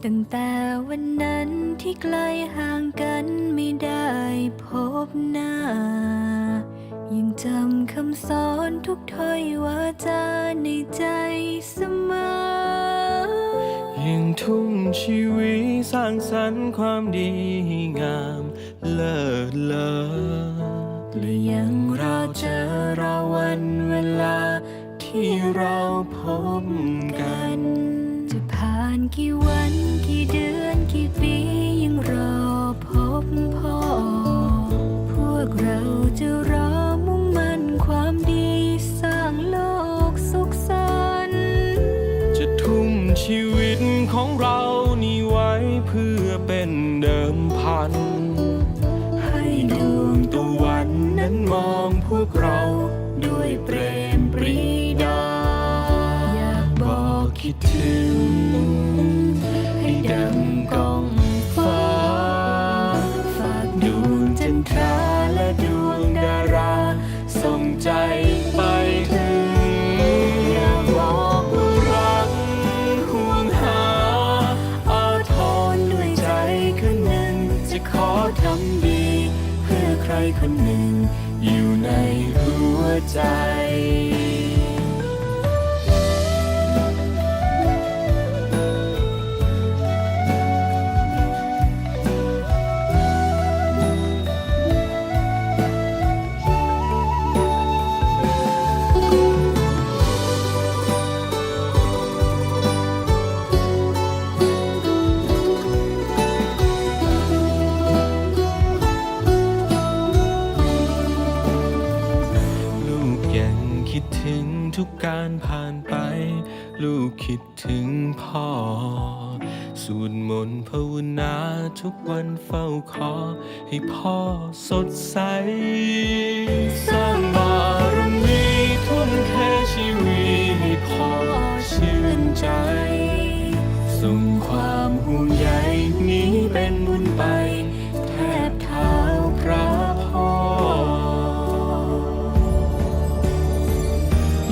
แต่วันนั้นที่ไกลห่างกันไม่ได้พบหน้า ยังจำคำสอนทุกถ้อยวาจาในใจเสมอ ยังทุ่มชีวิตสร้างสรรค์ความดีงามเลิศเลอและยังรอเจอรอวันเวลาที่เราพบกันจะผ่านกี่วันกี่เดือนกี่ปียังรอพบพ่อ พวกเราจะรอมุ่งมั่นความดีสร้างโลกสุขสันต์จะทุ่มชีวิตของเรานี่ไว้เพื่อเป็นเดิมพัน ให้ดวงตะวันนั้นมองพวกเราด้วยเปรมปรีดา อยากบอกคิดถึง ทำดี เพื่อใครคนหนึ่ง อยู่ในหัวใจ ทุกการผ่านไป ลูกคิดถึงพ่อ สวดมนต์ภาวนาทุกวันเฝ้าขอ ให้พ่อสดใส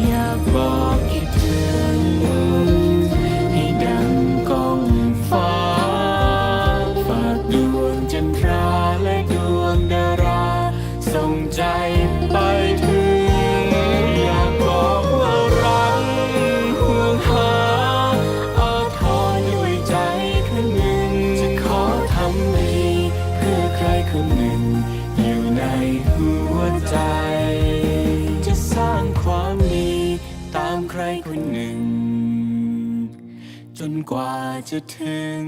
อยากบอกคิดถึงให้ดังกองฟ้าฝากดวงจันทราและดวงดารา ส่งใจไปถึงอยากบอกว่ารักห่วงหาอาทรด้วยใจคนหนึ่งจะขอทำดีเพื่อใครคนหนึ่ง อยู่ในหัวใจ รคนหนึ่ง จนกว่าจะถึง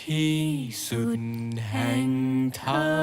ที่สุดแห่งทาง